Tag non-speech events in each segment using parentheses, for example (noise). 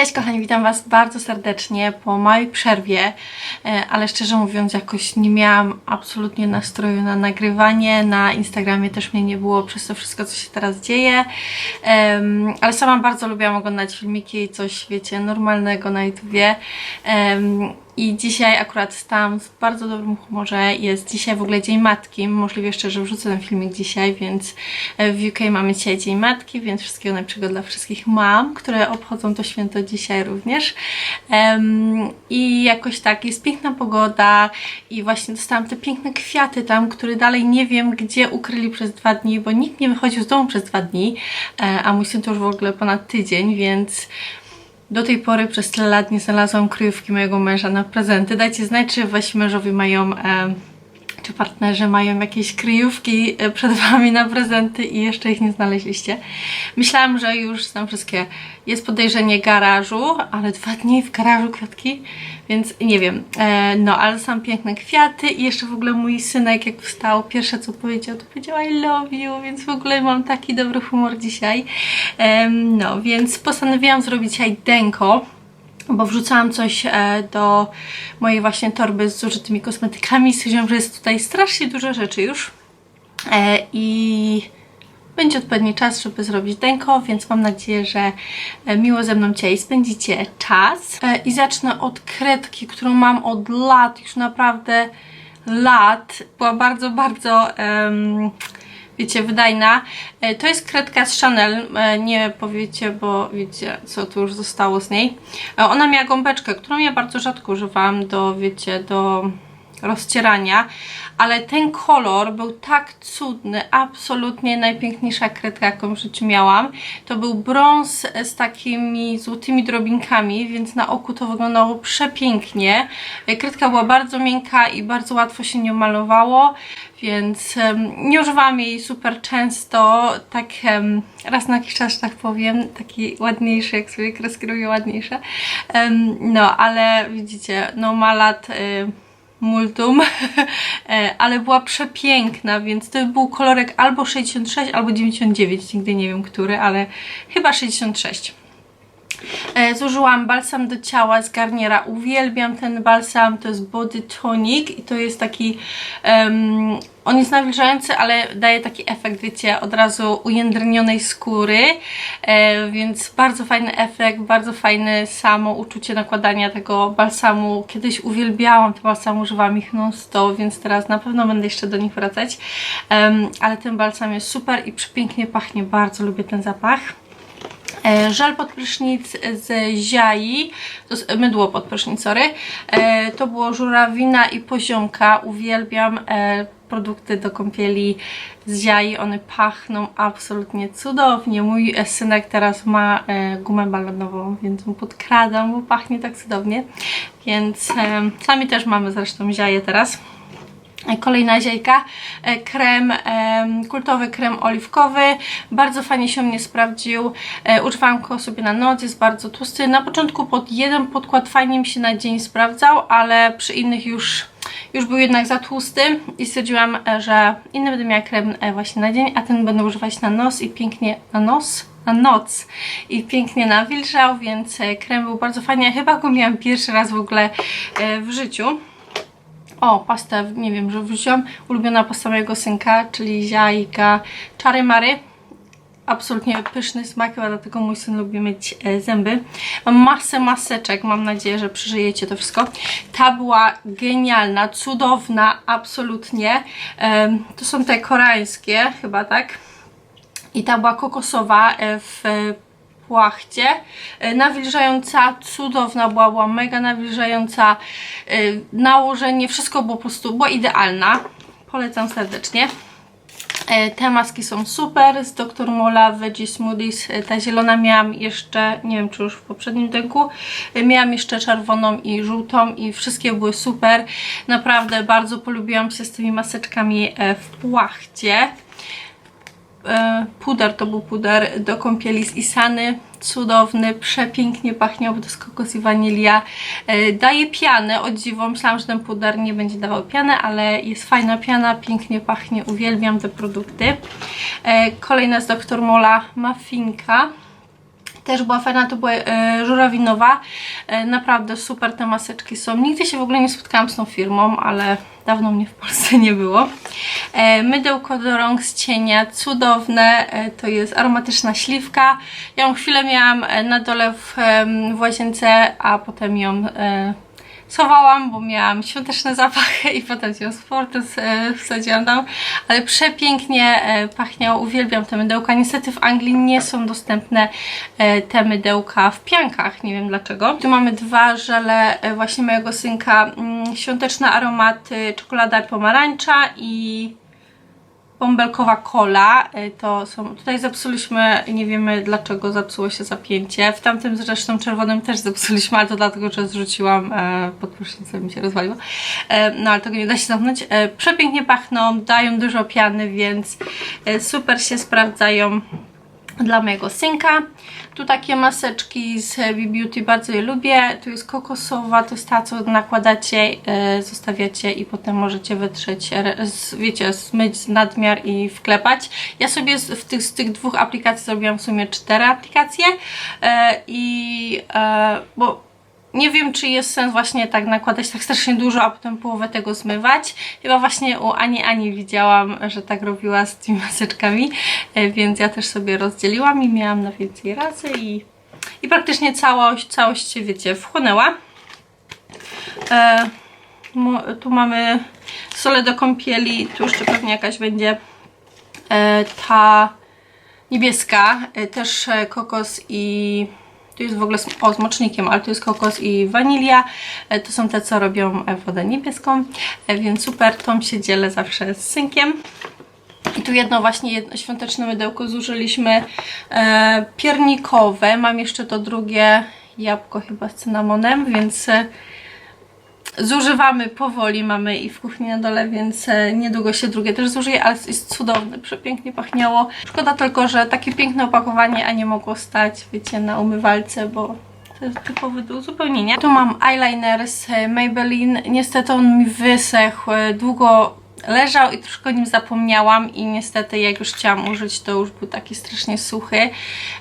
Cześć kochani, witam Was bardzo serdecznie po małej przerwie, e, ale szczerze mówiąc jakoś nie miałam absolutnie nastroju na nagrywanie, na Instagramie też mnie nie było przez to wszystko, co się teraz dzieje, ale sama bardzo lubiłam oglądać filmiki i coś, wiecie, normalnego na YouTubie. I dzisiaj akurat stałam w bardzo dobrym humorze. Jest dzisiaj w ogóle Dzień Matki. Możliwe jeszcze, że wrzucę ten filmik dzisiaj, więc e, w UK mamy dzisiaj Dzień Matki, więc wszystkiego najlepszego dla wszystkich mam, które obchodzą to święto dzisiaj również. Em, I jakoś tak, jest piękna pogoda i właśnie dostałam te piękne kwiaty tam, które dalej nie wiem, gdzie ukryli przez dwa dni, bo nikt nie wychodził z domu przez dwa dni, e, a mój syn to już w ogóle ponad tydzień, więc do tej pory przez tyle lat nie znalazłam kryjówki mojego męża na prezenty. Dajcie znać, czy wasi mężowie mają, e, czy partnerzy mają jakieś kryjówki e, przed wami na prezenty i jeszcze ich nie znaleźliście. Myślałam, że już znam wszystkie. Jest podejrzenie garażu, ale dwa dni w garażu kwiatki, więc nie wiem. E, no, ale są piękne kwiaty i jeszcze w ogóle mój synek jak wstał, pierwsze co powiedział, to powiedział I love you, więc w ogóle mam taki dobry humor dzisiaj. No, więc postanowiłam zrobić dzisiaj denko bo wrzucałam coś e, do mojej właśnie torby z zużytymi kosmetykami. Stwierdziłam, że jest tutaj strasznie dużo rzeczy już e, i będzie odpowiedni czas, żeby zrobić denko, więc mam nadzieję, że e, miło ze mną dzisiaj spędzicie czas. I zacznę od kredki, którą mam od lat, już naprawdę lat. Była bardzo, bardzo... em, wiecie, wydajna. E, To jest kredka z Chanel, e, nie powiecie, bo wiecie, co tu już zostało z niej. E, Ona miała gąbeczkę, którą ja bardzo rzadko używałam do, wiecie, do rozcierania, ale ten kolor był tak cudny, absolutnie najpiękniejsza kredka, jaką w życiu miałam. To był brąz z takimi złotymi drobinkami, więc na oku to wyglądało przepięknie. Kredka była bardzo miękka i bardzo łatwo się nią malowało, więc em, nie używałam jej super często, tak em, raz na jakiś czas, tak powiem, taki ładniejszy, jak sobie kreski robię ładniejsze. Em, no, ale widzicie, no ma lat... Y, multum, (laughs) E, ale była przepiękna, więc to był kolorek albo 66, albo 99, nigdy nie wiem który, ale chyba 66. E, Zużyłam balsam do ciała z Garniera. Uwielbiam ten balsam, to jest Body Tonic i to jest taki, em, on jest nawilżający, ale daje taki efekt, wiecie, od razu ujędrnionej skóry, e, więc bardzo fajny efekt, bardzo fajne samo uczucie nakładania tego balsamu. Kiedyś uwielbiałam te balsamy, używałam ich non stop, więc teraz na pewno będę jeszcze do nich wracać, Em, ale ten balsam jest super i przepięknie pachnie, bardzo lubię ten zapach. E, Żel pod prysznic z Ziai, to mydło pod prysznic, sorry. E, To było żurawina i poziomka. Uwielbiam e, produkty do kąpieli z Ziai. One pachną absolutnie cudownie. Mój synek teraz ma gumę balonową, więc mu podkradam, bo pachnie tak cudownie. Więc sami też mamy zresztą Ziaję teraz. E, Kolejna ziejka, e, krem, em, kultowy krem oliwkowy, bardzo fajnie się mnie sprawdził, e, używałam go sobie na noc, jest bardzo tłusty, na początku pod jeden podkład fajnie mi się na dzień sprawdzał, ale przy innych już, już był jednak za tłusty i stwierdziłam, e, że inny będę miała krem e, właśnie na dzień, a ten będę używać na nos i pięknie, na nos? na noc i pięknie nawilżał, więc e, krem był bardzo fajny. Ja chyba go miałam pierwszy raz w ogóle e, w życiu. O, pastę, nie wiem, że wrzuciłam. Ulubiona pasta mojego synka, czyli ziajka Czary Mary. Absolutnie pyszny smak, dlatego mój syn lubi mieć e, zęby. Mam masę maseczek, mam nadzieję, że przeżyjecie to wszystko. Ta była genialna, cudowna, absolutnie. Em, to są te koreańskie, chyba tak. I ta była kokosowa e, w płachcie. E, Nawilżająca, cudowna była, była mega nawilżająca. E, Nałożenie, wszystko było po prostu, była idealna. Polecam serdecznie. E, Te maski są super z Dr. Mola Veggie Smoothies. Ta zielona miałam jeszcze, nie wiem czy już w poprzednim denku, miałam jeszcze czerwoną i żółtą i wszystkie były super. Naprawdę bardzo polubiłam się z tymi maseczkami w płachcie puder, to był puder do kąpieli z Isany, cudowny, przepięknie pachniał, bo to jest kokos i wanilia. E, daje pianę, o dziwo, myślałam, że ten puder nie będzie dawał pianę, ale jest fajna piana, pięknie pachnie, uwielbiam te produkty. E, kolejna z Dr. Mola mafinka. też była fajna, to była e, żurawinowa. E, naprawdę super te maseczki są. Nigdy się w ogóle nie spotkałam z tą firmą, ale dawno mnie w Polsce nie było. E, mydełko do rąk z cienia, cudowne. E, to jest aromatyczna śliwka. Ja ją chwilę miałam e, na dole w, w łazience, a potem ją schowałam, bo miałam świąteczne zapachy i potem ją z portu wsadziłam tam, ale przepięknie pachniało, uwielbiam te mydełka. Niestety w Anglii nie są dostępne te mydełka w piankach, nie wiem dlaczego. Tu mamy dwa żele właśnie mojego synka, mm, świąteczne aromaty, czekolada pomarańcza i bąbelkowa kola. Y, To są, tutaj zepsuliśmy, nie wiemy dlaczego zepsuło się zapięcie. W tamtym zresztą czerwonym też zepsuliśmy, ale to dlatego, że zrzuciłam e, pod mi się rozwaliło. E, no ale tego nie da się zamknąć. E, przepięknie pachną, dają dużo piany, więc e, super się sprawdzają dla mojego synka. Tu takie maseczki z Heavy Beauty, bardzo je lubię. Tu jest kokosowa, to jest ta, co nakładacie, e, zostawiacie i potem możecie wytrzeć, z, wiecie, zmyć nadmiar i wklepać. Ja sobie z, w tych, z tych dwóch aplikacji zrobiłam w sumie cztery aplikacje e, i e, bo nie wiem, czy jest sens właśnie tak nakładać tak strasznie dużo, a potem połowę tego zmywać. Chyba właśnie u Ani Ani widziałam, że tak robiła z tymi maseczkami, e, więc ja też sobie rozdzieliłam i miałam na więcej razy i, i praktycznie całość, całość się, wiecie, wchłonęła. E, tu mamy solę do kąpieli, tu jeszcze pewnie jakaś będzie e, ta niebieska, e, też e, kokos i tu jest w ogóle z, mocznikiem, ale tu jest kokos i wanilia. E, To są te, co robią e, wodę niebieską, e, więc super, tą się dzielę zawsze z synkiem. I tu jedno właśnie jedno świąteczne mydełko zużyliśmy e, piernikowe. Mam jeszcze to drugie jabłko chyba z cynamonem, więc zużywamy powoli, mamy i w kuchni na dole, więc e, niedługo się drugie też zużyje, ale jest cudowne, przepięknie pachniało. Szkoda tylko, że takie piękne opakowanie, a nie mogło stać, wiecie, na umywalce, bo typowy do uzupełnienia. Tu mam eyeliner z Maybelline, niestety on mi wysechł, e, długo leżał i troszkę o nim zapomniałam i niestety jak już chciałam użyć, to już był taki strasznie suchy,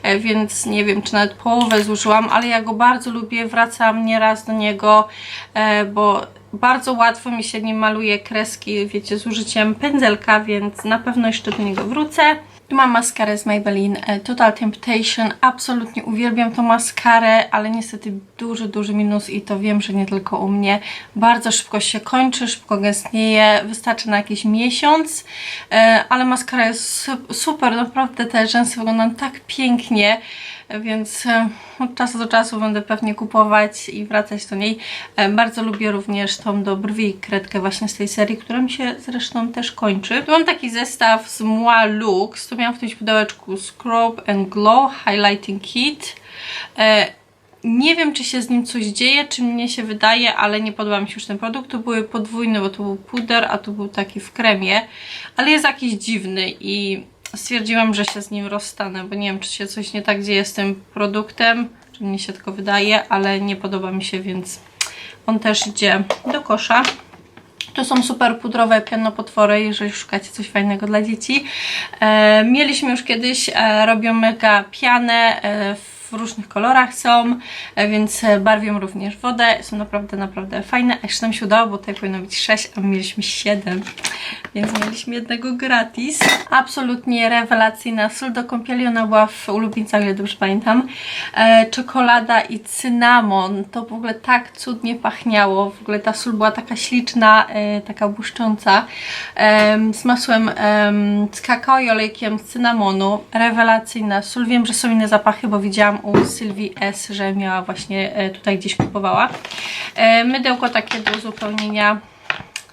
e, więc nie wiem, czy nawet połowę zużyłam, ale ja go bardzo lubię, wracam nieraz do niego, e, bo bardzo łatwo mi się nim maluje kreski, wiecie, z użyciem pędzelka, więc na pewno jeszcze do niego wrócę. Tu mam maskarę z Maybelline e, Total Temptation. Absolutnie uwielbiam tą maskarę, ale niestety duży, duży minus i to wiem, że nie tylko u mnie. Bardzo szybko się kończy, szybko gęstnieje, wystarczy na jakiś miesiąc, e, ale maskara jest su- super, naprawdę te rzęsy wyglądają tak pięknie, więc e, od czasu do czasu będę pewnie kupować i wracać do niej. E, Bardzo lubię również tą do brwi kredkę właśnie z tej serii, która mi się zresztą też kończy. Tu mam taki zestaw z Moi Lux, tu miałam w tym pudełeczku Scrub and Glow Highlighting Kit. E, nie wiem, czy się z nim coś dzieje, czy mnie się wydaje, ale nie podoba mi się już ten produkt. Tu były podwójne, bo tu był puder, a tu był taki w kremie, ale jest jakiś dziwny i stwierdziłam, że się z nim rozstanę, bo nie wiem, czy się coś nie tak dzieje z tym produktem, czy mnie się tylko wydaje, ale nie podoba mi się, więc on też idzie do kosza. To są super pudrowe pianopotwory, jeżeli szukacie coś fajnego dla dzieci. E, mieliśmy już kiedyś, e, robią mega pianę, e, w różnych kolorach są, e, więc e, barwią również wodę. Są naprawdę, naprawdę fajne. Jeszcze nam się udało, bo tutaj powinno być 6, a my mieliśmy 7, więc mieliśmy jednego gratis. Absolutnie rewelacyjna sól do kąpieli, ona była w ulubieńcach, ile dobrze pamiętam. E, czekolada i cynamon, to w ogóle tak cudnie pachniało. W ogóle ta sól była taka śliczna, taka błyszcząca, z masłem em, z kakao i olejkiem z cynamonu. Rewelacyjna sól. Wiem, że są inne zapachy, bo widziałam u Sylwii S, że miała właśnie e, tutaj gdzieś kupowała. E, mydełko takie do uzupełnienia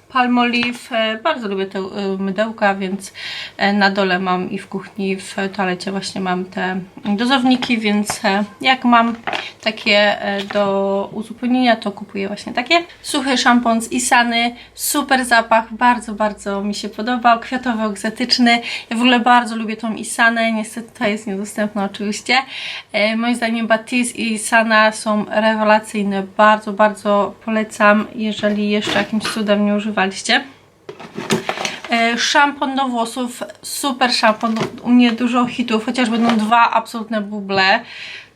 Palmolive. Bardzo lubię te e, mydełka, więc e, na dole mam i w kuchni, w toalecie właśnie mam te dozowniki, więc e, jak mam takie do uzupełnienia, to kupuję właśnie takie. Suchy szampon z Isany, super zapach, bardzo, bardzo mi się podobał, kwiatowy, egzotyczny. Ja w ogóle bardzo lubię tą Isanę, niestety ta jest niedostępna oczywiście. Moim zdaniem Batiste i Isana są rewelacyjne, bardzo, bardzo polecam, jeżeli jeszcze jakimś cudem nie używaliście. E, Szampon do włosów, super szampon, u mnie dużo hitów, chociaż będą dwa absolutne buble.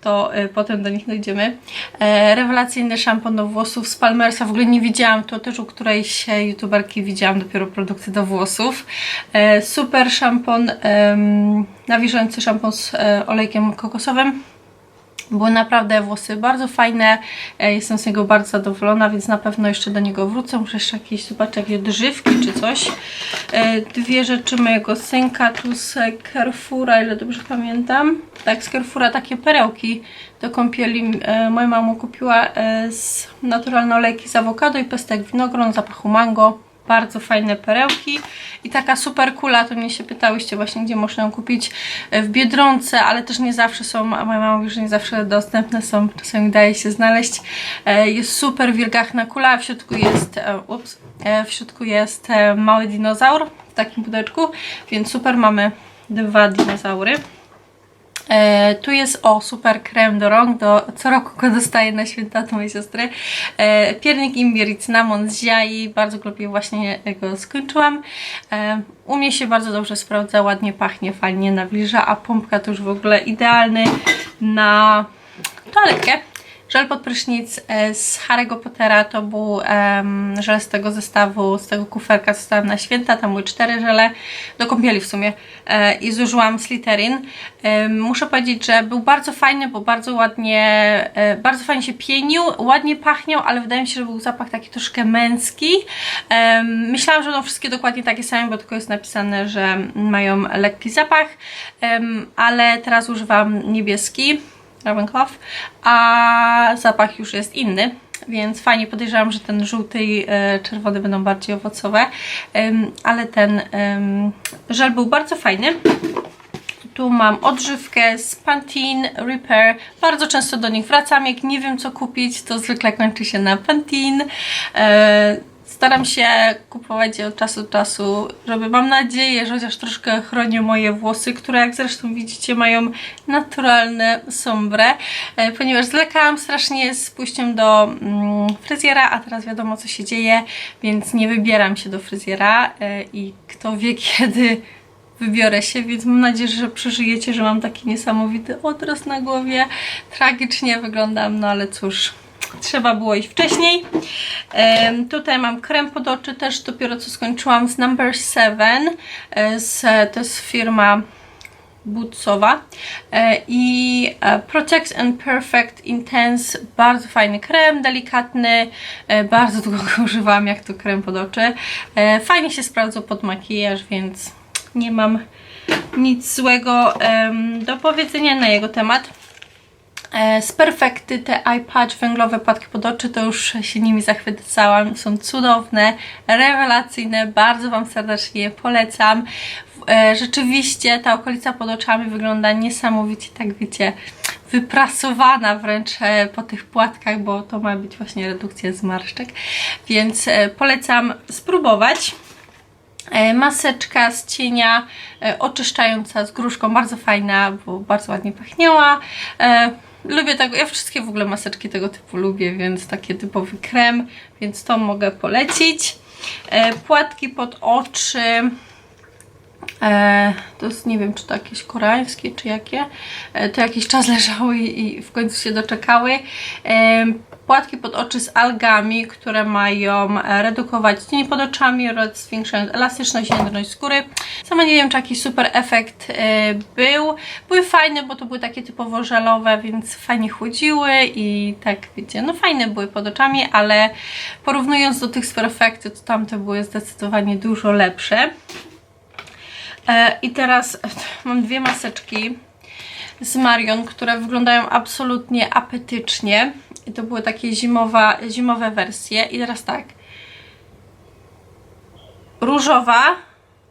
to y, potem do nich dojdziemy. E, rewelacyjny szampon do włosów z Palmersa, w ogóle nie widziałam, to też u którejś e, youtuberki widziałam dopiero produkty do włosów. E, super szampon, nawilżający szampon z e, olejkiem kokosowym. Były naprawdę włosy bardzo fajne, e, jestem z niego bardzo zadowolona, więc na pewno jeszcze do niego wrócę. Muszę jeszcze jakieś zobaczyć, jakieś odżywki czy coś. E, Dwie rzeczy mojego synka, tu z Carrefoura, ile dobrze pamiętam. Tak, z Carrefoura takie perełki do kąpieli e, moja mama kupiła z naturalne olejki z awokado i pestek winogron, zapachu mango bardzo fajne perełki i taka super kula, to mnie się pytałyście właśnie, gdzie można ją kupić e, w Biedronce, ale też nie zawsze są, a moja mama że nie zawsze dostępne są, czasami daje się znaleźć. E, Jest super wilgachna kula, w środku jest, e, ups, w środku jest mały dinozaur w takim pudełeczku, więc super, mamy dwa dinozaury. E, tu jest o super krem do rąk, do, co roku go dostaję na święta od mojej siostry. E, piernik imbir i cynamon z bardzo lubię, właśnie go skończyłam. E, u mnie się bardzo dobrze sprawdza, ładnie pachnie, fajnie nawilża, a pompka to już w ogóle idealny na toaletkę. Żel pod prysznic e, z Harry'ego Pottera to był em, żel z tego zestawu, z tego kuferka, co na święta. Tam były cztery żele, do kąpieli w sumie. E, I zużyłam Slytherin. Em, muszę powiedzieć, że był bardzo fajny, bo bardzo ładnie, e, bardzo fajnie się pienił, ładnie pachniał, ale wydaje mi się, że był zapach taki troszkę męski. Em, myślałam, że będą wszystkie dokładnie takie same, bo tylko jest napisane, że mają lekki zapach, em, ale teraz używam niebieski. Ravenclaw, a zapach już jest inny, więc fajnie podejrzewam, że ten żółty i e, czerwony będą bardziej owocowe, ale ten żel był bardzo fajny. Tu mam odżywkę z Pantene Repair. Bardzo często do nich wracam. Jak nie wiem co kupić, to zwykle kończy się na Pantene. Staram się kupować je od czasu do czasu, żeby mam nadzieję, że chociaż troszkę chronią moje włosy, które jak zresztą widzicie mają naturalne sombre, e, ponieważ zwlekałam strasznie z pójściem do mm, fryzjera, a teraz wiadomo co się dzieje, więc nie wybieram się do fryzjera e, i kto wie (laughs) kiedy wybiorę się, więc mam nadzieję, że przeżyjecie, że mam taki niesamowity odrost na głowie. Tragicznie wyglądam, no ale cóż, trzeba było iść wcześniej. Tutaj mam krem pod oczy, też dopiero co skończyłam z Number 7. e, Z, to jest firma Bootsowa E, i e, Protect and Perfect Intense, bardzo fajny krem, delikatny, bardzo (laughs) długo go używałam jak to krem pod oczy. Fajnie się sprawdzał pod makijaż, więc nie mam nic złego do powiedzenia na jego temat. E, Z Perfekty te patch węglowe płatki pod oczy, to już się nimi zachwycałam. Są cudowne, rewelacyjne, bardzo Wam serdecznie polecam. W- e, Rzeczywiście ta okolica pod oczami wygląda niesamowicie, tak wiecie, wyprasowana wręcz e, po tych płatkach, bo to ma być właśnie redukcja zmarszczek, więc polecam spróbować. Maseczka z cienia oczyszczająca z gruszką, bardzo fajna, bo bardzo ładnie pachniała. Lubię tego, ja wszystkie w ogóle maseczki tego typu lubię, więc taki typowy krem, więc to mogę polecić. E, Płatki pod oczy. E, to jest, nie wiem, czy to jakieś koreańskie, czy jakie. E, to jakiś czas (laughs) leżały i, i w końcu się doczekały. E, płatki pod oczy z algami, które mają e, redukować cień pod oczami oraz zwiększając elastyczność i jędrność skóry. Sama nie wiem, czy jakiś super efekt e, był. Były fajne, bo to były takie typowo żelowe, więc fajnie chłodziły i tak, wiecie, no fajne były pod oczami, ale porównując do tych super efekty, to tamte były zdecydowanie dużo lepsze. E, I teraz (laughs) mam dwie maseczki z Marion, które wyglądają absolutnie apetycznie. I to były takie zimowa, zimowe wersje. I teraz tak. Różowa.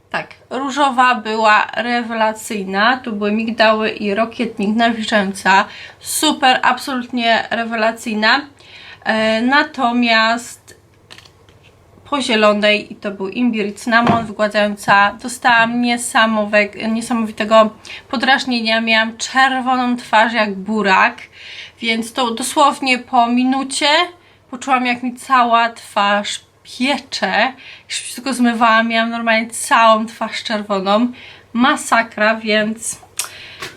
Tak, różowa była rewelacyjna. Tu były migdały i rokietnik nawilżająca. Super, absolutnie rewelacyjna. E, natomiast po zielonej i to był imbir i cynamon wygładzająca. Dostałam niesamowitego podrażnienia. Miałam czerwoną twarz jak burak, więc to dosłownie po minucie poczułam jak mi cała twarz piecze. Tylko zmywałam, miałam normalnie całą twarz czerwoną. Masakra, więc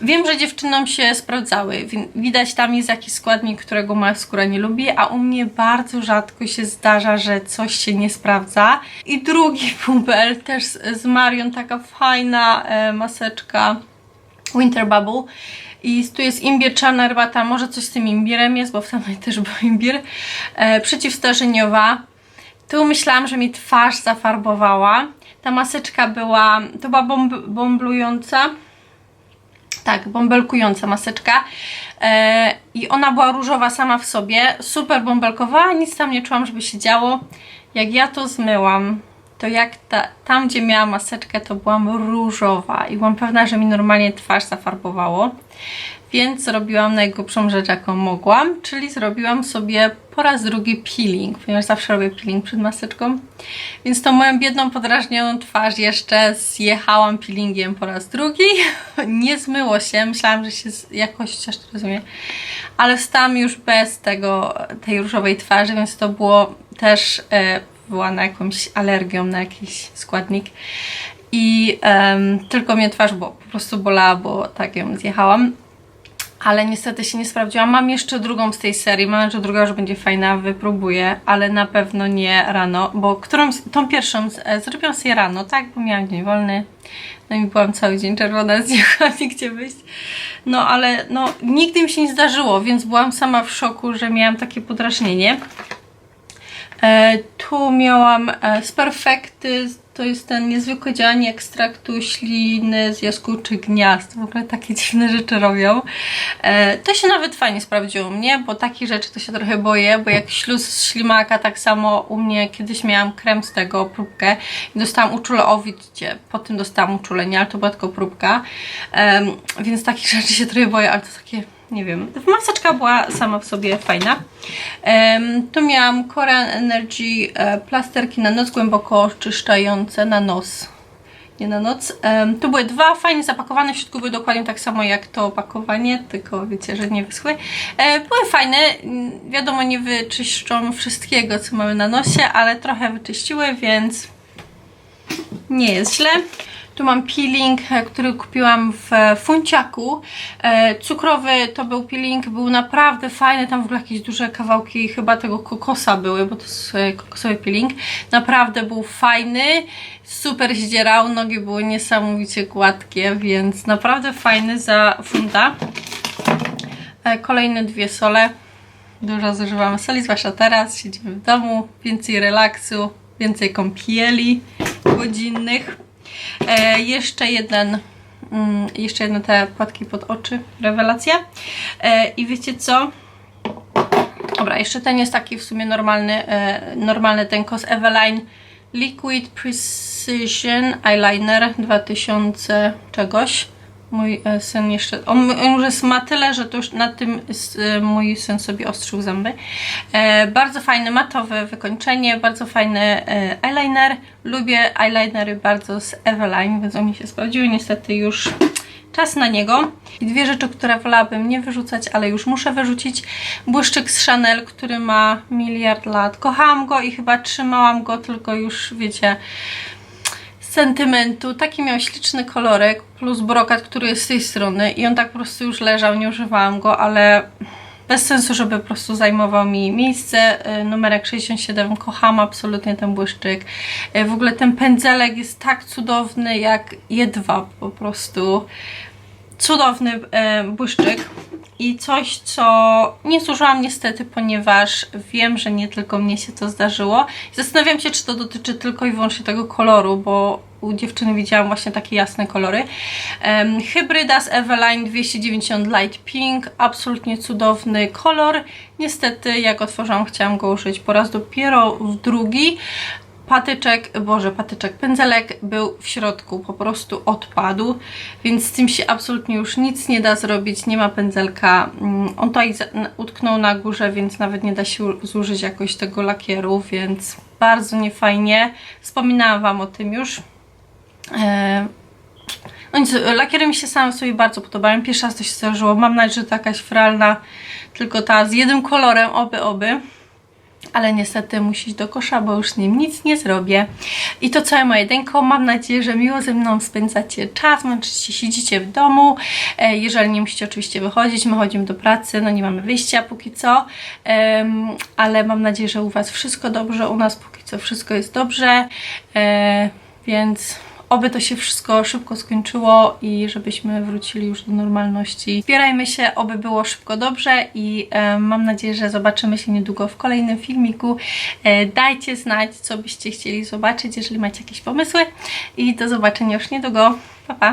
Wiem, że dziewczynom się sprawdzały. Wi- Widać tam jest jakiś składnik, którego moja skóra nie lubi, a u mnie bardzo rzadko się zdarza, że coś się nie sprawdza. I drugi (laughs) bubel też z Marion, taka fajna e, maseczka Winter Bubble. I tu jest imbir, czarna herbata, może coś z tym imbirem jest, bo w samej też był imbir. E, przeciwstarzeniowa. Tu myślałam, że mi twarz zafarbowała. Ta maseczka była, to była bomb, bomblująca. Tak, bąbelkująca maseczka. E, I ona była różowa sama w sobie. Super bąbelkowa, nic tam nie czułam, żeby się działo. Jak ja to zmyłam, to jak ta, tam, gdzie miałam maseczkę, to byłam różowa. I byłam pewna, że mi normalnie twarz zafarbowało. Więc zrobiłam najgłupszą rzecz, jaką mogłam, czyli zrobiłam sobie po raz drugi peeling, ponieważ zawsze robię peeling przed maseczką. Więc tą moją biedną, podrażnioną twarz jeszcze zjechałam peelingiem po raz drugi. (laughs) Nie zmyło się, myślałam, że się jakoś chociaż to rozumie, ale wstałam już bez tego, tej różowej twarzy, więc to było też e, wywołane jakąś alergią na jakiś składnik. I em, tylko mnie twarz bo, po prostu bolała, bo tak ją zjechałam ale niestety się nie sprawdziłam. Mam jeszcze drugą z tej serii, mam nadzieję, że druga już będzie fajna, wypróbuję, ale na pewno nie rano, bo którą, tą pierwszą e, zrobiłam sobie rano, tak, bo miałam dzień wolny, no i byłam cały dzień czerwona, (laughs) nie mogłam nigdzie wyjść. No ale no, nigdy mi się nie zdarzyło, więc byłam sama w szoku, że miałam takie podrażnienie. E, tu miałam e, z Perfekty, to jest ten niezwykłe działanie ekstraktu śliny z jaskółczych gniazd. W ogóle takie (laughs) dziwne rzeczy robią. E, to się nawet fajnie sprawdziło u mnie, bo takich rzeczy to się trochę boję, bo jak śluz z ślimaka, tak samo u mnie kiedyś miałam krem z tego, próbkę i dostałam uczulę, o widzicie, po tym dostałam uczulenie, ale to była tylko próbka, więc takich (laughs) rzeczy się trochę boję, ale to takie nie wiem, maseczka była sama w sobie fajna. Tu miałam Korean Energy e, plasterki na noc głęboko oczyszczające na nos. Nie na noc. Tu były dwa fajnie zapakowane, w środku były dokładnie tak samo jak to opakowanie, tylko wiecie, że nie wyschły. E, były fajne, wiadomo nie wyczyszczą wszystkiego co mamy na nosie, ale trochę wyczyściły, więc nie jest źle. Tu mam peeling, e, który kupiłam w e, Funciaku. E, cukrowy to był peeling, był naprawdę fajny. Tam w ogóle jakieś duże kawałki chyba tego kokosa były, bo to jest kokosowy peeling. Naprawdę był fajny, super zdzierał, nogi były niesamowicie gładkie, więc naprawdę fajny za funta. E, kolejne dwie sole. Dużo zużywamy soli, zwłaszcza teraz. Siedzimy w domu, więcej relaksu, więcej kąpieli godzinnych. E, jeszcze jeden, mm, jeszcze jedne te płatki pod oczy, rewelacja. E, I wiecie co? Dobra, jeszcze ten jest taki w sumie normalny, e, normalny ten kos Eveline Liquid Precision Eyeliner 2000 czegoś. Mój e, syn jeszcze, on, już jest ma tyle, że to już na tym e, mój syn sobie ostrzył zęby. E, bardzo fajne matowe wykończenie, bardzo fajny eyeliner. Lubię eyelinery bardzo z Eveline, więc on mi się sprawdziły. Niestety już czas na niego. I dwie rzeczy, które wolałabym nie wyrzucać, ale już muszę wyrzucić. Błyszczyk z Chanel, który ma miliard lat. Kochałam go i chyba trzymałam go, tylko już wiecie sentymentu. Taki miał śliczny kolorek plus brokat, który jest z tej strony i on tak po prostu już leżał, nie używałam go, ale bez sensu, żeby po prostu zajmował mi miejsce. Y, Numerek 67, kocham absolutnie ten błyszczyk. Y, W ogóle ten pędzelek jest tak cudowny jak jedwab po prostu. Cudowny e, błyszczyk i coś, co nie zużyłam niestety, ponieważ wiem, że nie tylko mnie się to zdarzyło. Zastanawiam się, czy to dotyczy tylko i wyłącznie tego koloru, bo u dziewczyny widziałam właśnie takie jasne kolory. Em, Hybryda z Eveline 290 Light Pink, absolutnie cudowny kolor. Niestety, jak otworzyłam, chciałam go użyć po raz dopiero w drugi. Patyczek, boże, patyczek, pędzelek był w środku, po prostu odpadł, więc z tym się absolutnie już nic nie da zrobić, nie ma pędzelka. Mm, On tutaj utknął na górze, więc nawet nie da się zużyć jakoś tego lakieru, więc bardzo niefajnie. Wspominałam Wam o tym już. E, no nic, lakiery mi się same sobie bardzo podobają. Pierwszy raz to się zdarzyło. Mam nadzieję, że to jakaś fralna, tylko ta z jednym kolorem, oby, oby. Ale niestety musi iść do kosza, bo już z nim nic nie zrobię. I to całe moje denko. Mam nadzieję, że miło ze mną spędzacie czas, męczycie, siedzicie w domu. E, jeżeli nie musicie oczywiście wychodzić, my chodzimy do pracy, no nie mamy wyjścia póki co, ale mam nadzieję, że u Was wszystko dobrze, u nas póki co wszystko jest dobrze, e, więc oby to się wszystko szybko skończyło i żebyśmy wrócili już do normalności. Wspierajmy się, oby było szybko dobrze i e, mam nadzieję, że zobaczymy się niedługo w kolejnym filmiku. E, dajcie znać, co byście chcieli zobaczyć, jeżeli macie jakieś pomysły i do zobaczenia już niedługo. Pa, pa!